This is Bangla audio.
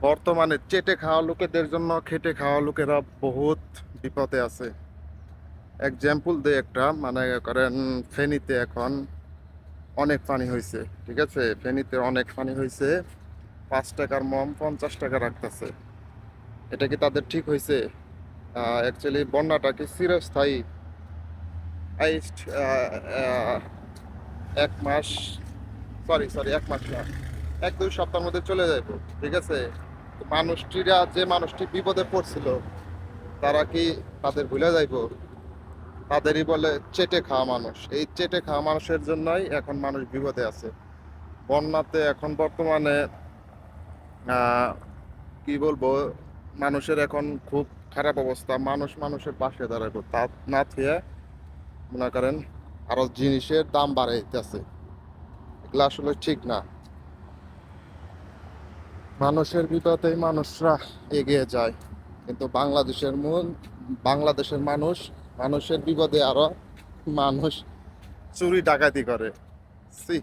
বর্তমানে চেটে খাওয়া লোকেদের জন্য, খেটে খাওয়া লোকেরা বহুত বিপদে আছে। এক্সাম্পল দিয়ে একটা মানে করেন, ফেনীতে এখন অনেক পানি হয়েছে ঠিক আছে? ফেনীতে অনেক পানি হয়েছে পাঁচ টাকার মম পঞ্চাশ টাকা রাখতেছে। এটা কি তাদের ঠিক হয়েছে অ্যাকচুয়ালি বন্যাটা কি চিরস্থায়ী? এক মাস সরি সরি এক মাস না। এক, দুই সপ্তাহের মধ্যে চলে যাইব, ঠিক আছে? মানুষটিরা, যে মানুষটি বিপদে পড়ছিল, তারা কি তাদের ভুলে যাইব? তাদেরই বলে চেটে খাওয়া মানুষ। এই চেটে খাওয়া মানুষের জন্যই এখন মানুষ বিপদে আছে। বন্যাতে এখন বর্তমানে কি বলব, মানুষের এখন খুব খারাপ অবস্থা। মানুষ মানুষের পাশে দাঁড়াবো তা না থেকে মনে করেন আরও জিনিসের দাম বাড়াইতেছে। এগুলো আসলে ঠিক না। মানুষের বিপদে মানুষরা এগিয়ে যায়। কিন্তু বাংলাদেশের মূল, বাংলাদেশের মানুষ, মানুষের বিপদে আরও মানুষ চুরি ডাকাতি করে। সি